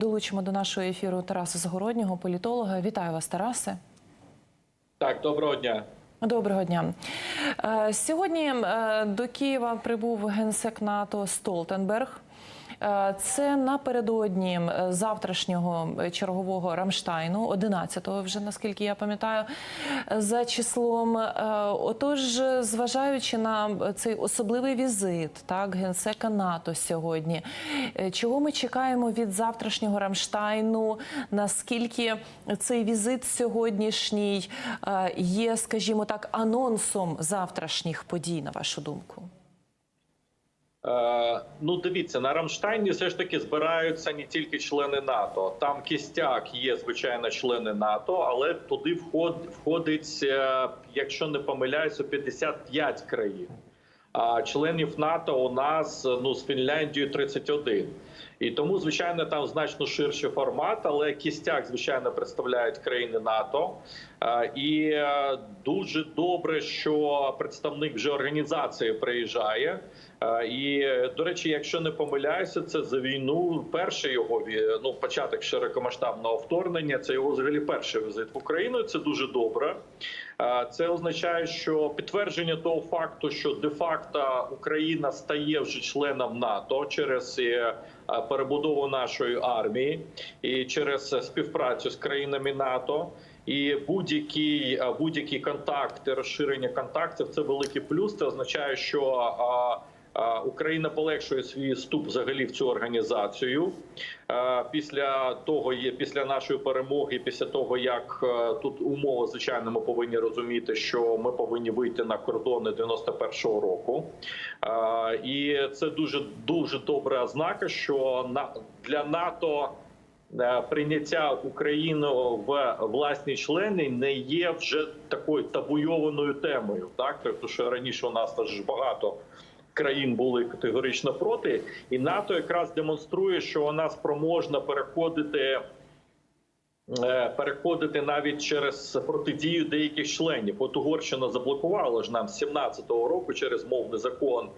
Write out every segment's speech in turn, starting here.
Долучимо до нашого ефіру Тараса Загороднього, політолога. Вітаю вас, Тарасе. Так, доброго дня. Доброго дня. Е, Сьогодні е, до Києва прибув генсек НАТО Столтенберг. Е, Це напередодні е, завтрашнього чергового Рамштайну, 11-го вже наскільки я пам'ятаю, е, за числом. Е, Отож, зважаючи на цей особливий візит, так генсека НАТО сьогодні, е, чого ми чекаємо від завтрашнього Рамштайну? Наскільки цей візит сьогоднішній е, є, скажімо так, анонсом завтрашніх подій, на вашу думку? Е, ну, дивіться, на Рамштайні все ж таки збираються не тільки члени НАТО. Там кістяк є, звичайно, члени НАТО, але туди вход, входить, е, якщо не помиляюся, 55 країн. А членів НАТО у нас ну з Фінляндією 31. І тому, звичайно, там значно ширший формат, але кістяк, звичайно, представляють країни НАТО. Е, І дуже добре, що представник вже організації приїжджає. І до речі, якщо не помиляюся, це за війну перший його ну, початок широкомасштабного вторгнення. Це його взагалі перший візит в Україну. Це дуже добре. Це означає, що підтвердження того факту, що де-факто Україна стає вже членом НАТО через е, перебудову нашої армії і через співпрацю з країнами НАТО. І будь-які будь-які контакти, розширення контактів це великий плюс. Це означає, що Україна полегшує свій вступ взагалі в цю організацію. Після того є після нашої перемоги, після того як е, тут умови, звичайно, ми повинні розуміти, що ми повинні вийти на кордони 91-го року. І це дуже дуже добра ознака, що для НАТО. Е, Прийняття України в власні члени не є вже такою табуйованою темою, так тобто, що раніше у нас теж багато країн були категорично проти, і НАТО якраз демонструє, що вона спроможна переходити. е, Переходити навіть через протидію деяких членів. От Угорщина заблокувала ж нам з 17-го року через мовний закон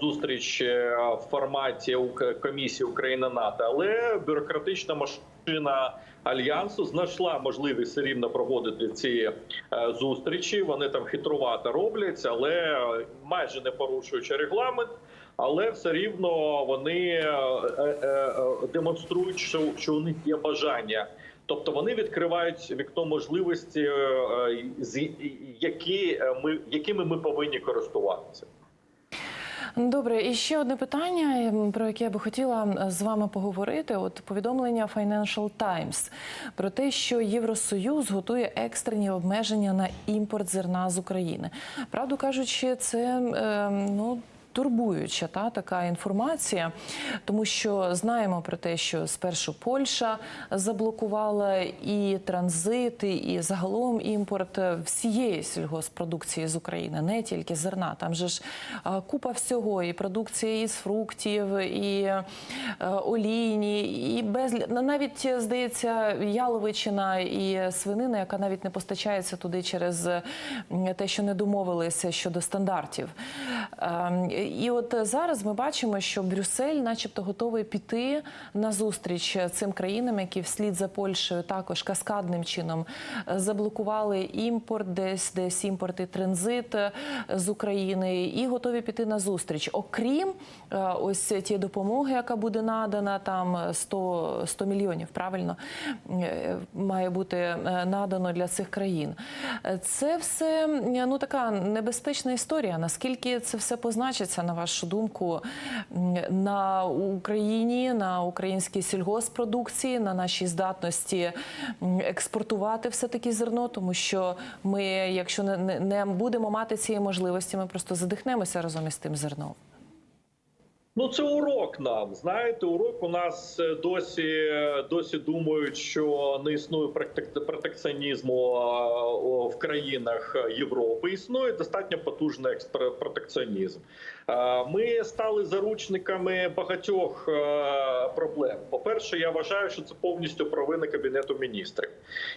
зустріч е, в форматі комісії Україна НАТО, але бюрократична машина альянсу знайшла можливість все рівно проводити ці е, зустрічі. Вони там хитрувато робляться, але е, майже не порушуючи регламент. Але все рівно вони е, е, е, демонструють, що, що у них є бажання. Тобто вони відкривають вікно можливості, е, е, з які е, ми якими ми повинні користуватися. Добре, і ще одне питання, ем, про яке я би хотіла з вами поговорити. От повідомлення Financial Times про те, що Євросоюз готує екстрені обмеження на імпорт зерна з України. Правду кажучи, це е, ну. Турбуюча та така інформація, тому що знаємо про те, що спершу Польща заблокувала і транзит, і загалом імпорт всієї сільгоспродукції з України, не тільки зерна. Там же ж купа всього, і продукція із фруктів, і е, олійні, і без навіть здається яловичина і свинина, яка навіть не постачається туди через те, що не домовилися щодо стандартів. Ем, І от зараз ми бачимо, що Брюссель, начебто, готовий піти на зустріч цим країнам, які вслід за Польщею також каскадним чином е, заблокували імпорт, десь десь імпорт і транзит е, з України, і готові піти на зустріч. Окрім е, ось тієї допомоги, яка буде надана, там 100, 100 мільйонів, правильно має бути надано для цих країн. Це все ну така небезпечна історія. Наскільки це все позначиться, на вашу думку, на Україні, на українській сільгоспродукції, на нашій здатності експортувати все таки зерно, тому що ми, якщо не, будемо мати цієї можливості, ми просто задихнемося разом із тим зерном. Ну, це урок нам. Знаєте, урок у нас е, досі досі думають, що не існує протек- протекціонізму в країнах Європи. Існує достатньо потужний протекціонізм. Е, Ми стали заручниками багатьох е, проблем. По перше, я вважаю, що це повністю провина кабінету міністрів.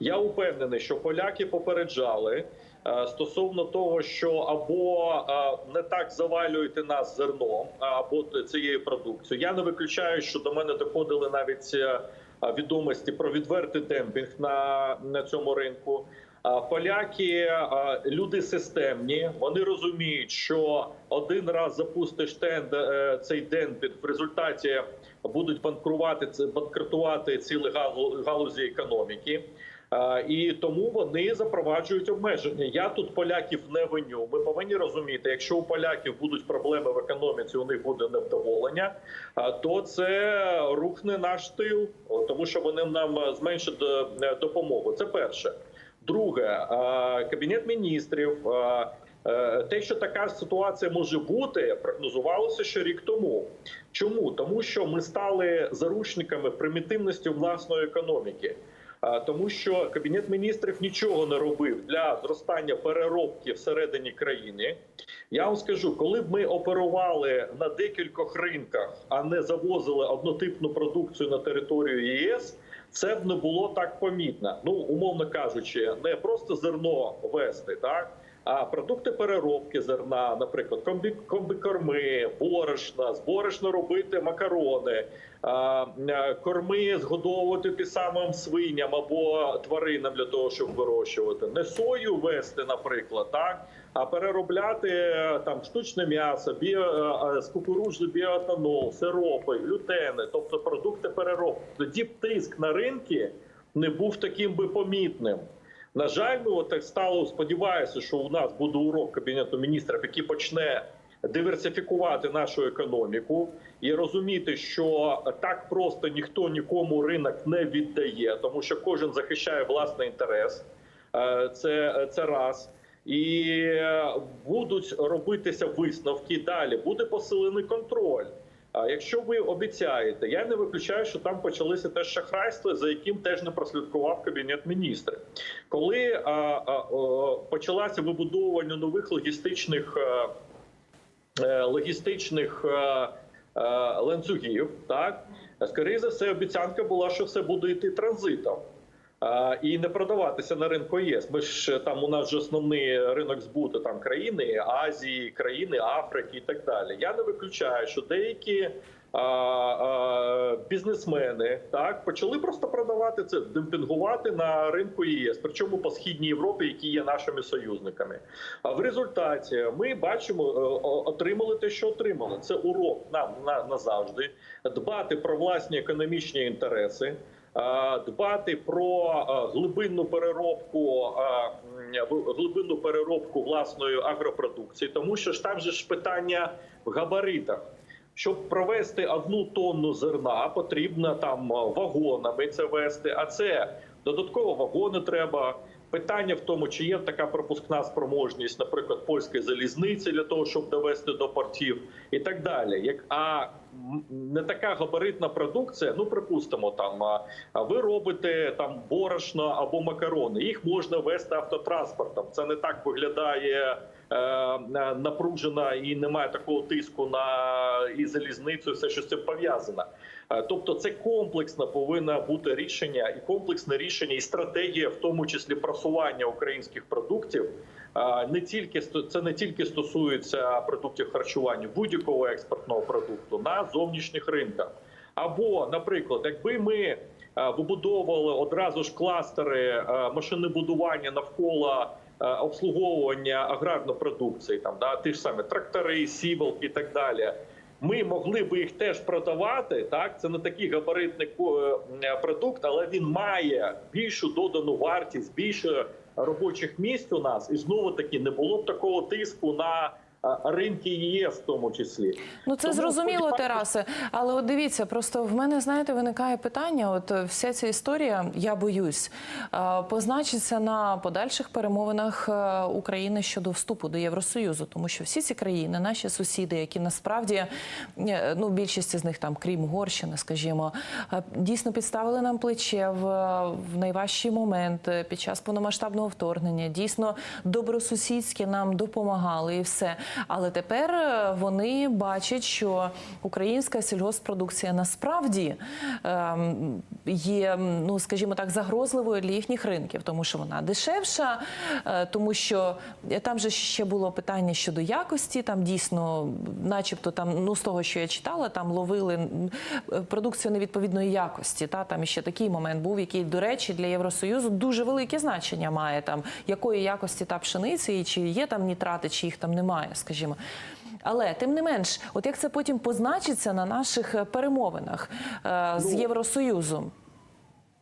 Я упевнений, що поляки попереджали. Е, стосовно того, що або е, не так завалюєте нас зерном, або цією продукцією. Я не виключаю, що до мене доходили навіть е, відомості про відвертий демпінг на, на цьому ринку. Поляки люди системні. Вони розуміють, що один раз запустиш тенд цей демпінг, в результаті будуть банкрувати це банкрутувати цілі галузі економіки. І тому вони запроваджують обмеження. Я тут поляків не виню. Ми повинні розуміти, якщо у поляків будуть проблеми в економіці, у них буде невдоволення, то це рухне наш тил, тому що вони нам зменшать е, допомогу. Це перше. Друге, кабінет міністрів. Е, Те, що така ситуація може бути, прогнозувалося ще рік тому. Чому тому, що ми стали заручниками примітивності власної економіки, Е, тому що кабінет міністрів нічого не робив для зростання переробки всередині країни. Я вам скажу, коли б ми оперували на декількох ринках, а не завозили однотипну продукцію на територію ЄС. Це б не було так помітно. Ну, умовно кажучи, не просто зерно вести, так а продукти переробки зерна, наприклад, комбі, комбікорми, борошна, з борошна робити макарони, а, корми згодовувати тим самим свиням або тваринам для того, щоб вирощувати, не сою вести, наприклад, так. А переробляти е, там штучне м'ясо, біо е, з кукурудзи, біоетанол, сиропи, глютени, тобто продукти переробки. Тоді б тиск на ринки не був таким би помітним. На жаль, ну от так стало. Сподіваюся, що у нас буде урок кабінету міністрів, який почне диверсифікувати нашу економіку і розуміти, що так просто ніхто нікому ринок не віддає, тому що кожен захищає власний інтерес. Е, Це, це раз. І е, будуть робитися висновки далі. Буде посилений контроль. А якщо ви обіцяєте, я не виключаю, що там почалися теж шахрайства, за яким теж не прослідкував кабінет міністрів. Коли а, а, о, почалося вибудовування нових логістичних е, е, логістичних е, е, ланцюгів, так скоріше за все, обіцянка була, що все буде йти транзитом. І не продаватися на ринку ЄС. Ми ж там у нас ж основний ринок збуту там країни Азії, країни Африки і так далі. Я не виключаю, що деякі бізнесмени так почали просто продавати це, демпінгувати на ринку ЄС, причому по східній Європі, які є нашими союзниками. А в результаті ми бачимо, е, отримали те, що отримали. Це урок нам на назавжди дбати про власні економічні інтереси. Дбати про глибинну переробку глибинну переробку власної агропродукції, тому що ж там же ж питання в габаритах. Щоб провести одну тонну зерна, потрібно там вагонами це вести. А це додатково вагони треба. Питання в тому, чи є така пропускна спроможність, наприклад, польської залізниці для того, щоб довести до портів, і так далі. Як а не така габаритна продукція, ну припустимо, там ви робите там борошно або макарони. Їх можна вести автотранспортом. Це не так виглядає е, е, напружена і немає такого тиску на і залізницю, все що з цим пов'язано. Е, Тобто, це комплексно повинно бути рішення, і комплексне рішення, і стратегія, в тому числі просування українських продуктів. Е, Не тільки це не тільки стосується продуктів харчування, будь-якого експортного продукту на зовнішніх ринках. Або, наприклад, якби ми е, вибудовували одразу ж кластери машинобудування навколо обслуговування аграрної продукції, там да ті ж самі трактори, сівалки і так далі. Ми могли би їх теж продавати. Так, це не такий габаритний е, продукт, але він має більшу додану вартість, більше робочих місць у нас, і знову таки не було б такого тиску на ринки ЄС, в тому числі. Ну це Тому зрозуміло, сподіваюся- Тарасе. Але от дивіться, просто в мене знаєте, виникає питання. От е, вся ця історія, я боюсь, е, позначиться на подальших перемовинах е, України щодо вступу до Євросоюзу, тому що всі ці країни, наші сусіди, які насправді ну більшість з них там, крім Угорщини, скажімо, дійсно підставили нам плече в, в найважчий момент під час повномасштабного вторгнення. Дійсно добросусідськи нам допомагали і все. Але тепер е, вони бачать, що українська сільгосппродукція насправді є, ну скажімо так, загрозливою для їхніх ринків, тому що вона дешевша, е, тому що там же ще було питання щодо якості. Там дійсно, начебто, там ну з того, що я читала, там ловили е, продукцію невідповідної якості. Та там ще такий момент був, який, до речі, для Євросоюзу дуже велике значення має там якої якості та пшениці, і чи є там нітрати, чи їх там немає, скажімо. Але тим не менш, от як це потім позначиться на наших е, перемовинах е, з Ну, Євросоюзом?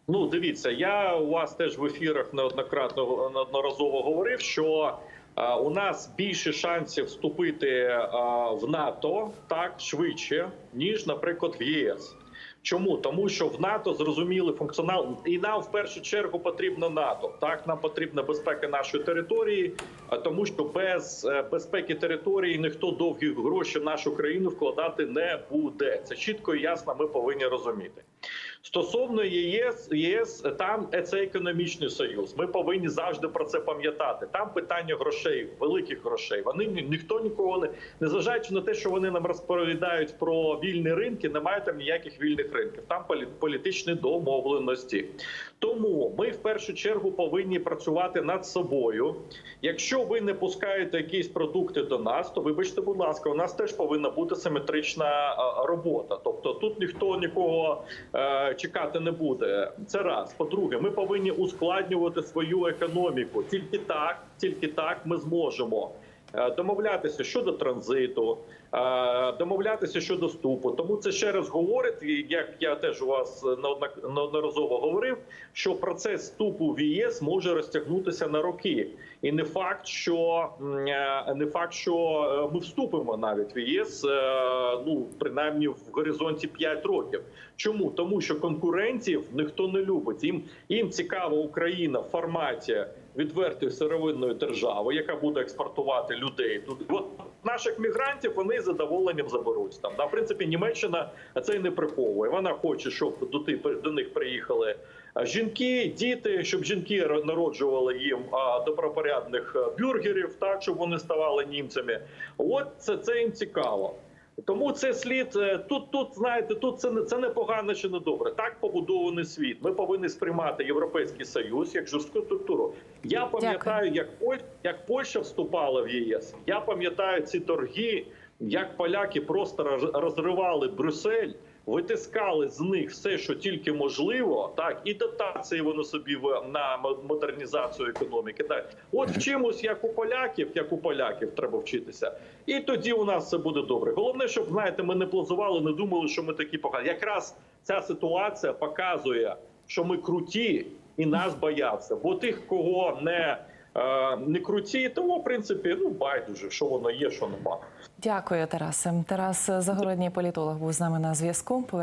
Ну, дивіться, я у вас теж в ефірах неоднократно неодноразово говорив, що е, у нас більше шансів вступити е, в НАТО так швидше, ніж, наприклад, в ЄС. Чому? Тому що в НАТО зрозуміли функціонал, і нам в першу чергу потрібно НАТО. Так, нам потрібна безпека нашої території, а тому що без е, безпеки території ніхто довгі гроші в нашу країну вкладати не буде. Це чітко і ясно. Ми повинні розуміти. Стосовно ЄС, ЄС там це економічний союз. Ми повинні завжди про це пам'ятати. Там питання грошей, великих грошей. Вони ні- ніхто нікого не незважаючи на те, що вони нам розповідають про вільні ринки, немає там ніяких вільних ринків. Там полі- політичні домовленості. Тому ми в першу чергу повинні працювати над собою. Якщо ви не пускаєте якісь продукти до нас, то вибачте, будь ласка, у нас теж повинна бути симетрична е, робота. Тобто тут ніхто нікого е, чекати не буде. Це раз. По-друге, ми повинні ускладнювати свою економіку. Тільки так, тільки так ми зможемо. е, Домовлятися щодо транзиту, домовлятися щодо вступу. Тому це ще раз говорить, як я теж у вас неодноразово говорив, що процес вступу в ЄС може розтягнутися на роки, і не факт, що е, не факт, що е, ми вступимо навіть в ЄС, е, ну принаймні в горизонті 5 років. Чому тому, що конкурентів ніхто не любить. Їм їм цікава Україна в форматі відвертої сировинної держави, яка буде експортувати людей. Тут от наших мігрантів вони задоволенням заберуть там. Да, в принципі, Німеччина це й не приховує. Вона хоче, щоб до, ти- до них приїхали жінки, діти, щоб жінки народжували їм добропорядних бюргерів, так щоб вони ставали німцями. От це, це їм цікаво. Тому це слід е, тут. Тут знаєте, тут це не це не погано чи не добре. Так побудований світ. Ми повинні сприймати європейський союз як жорстку структуру. Я пам'ятаю, як Поль як Польща вступала в ЄС. Я пам'ятаю ці торги, як поляки просто роз- розривали Брюссель. Витискали з них все, що тільки можливо, так і дотації вони собі в- на модернізацію економіки. Так, от вчимось, як у поляків, як у поляків треба вчитися, і тоді у нас все буде добре. Головне, щоб знаєте, ми не плазували, не думали, що ми такі погані. Якраз ця ситуація показує, що ми круті і нас бояться. Бо тих, кого не, не круті, тому в принципі ну байдуже, що воно є, що нема. Дякую, Тарасе. Тарас Загородній політолог був з нами на зв'язку.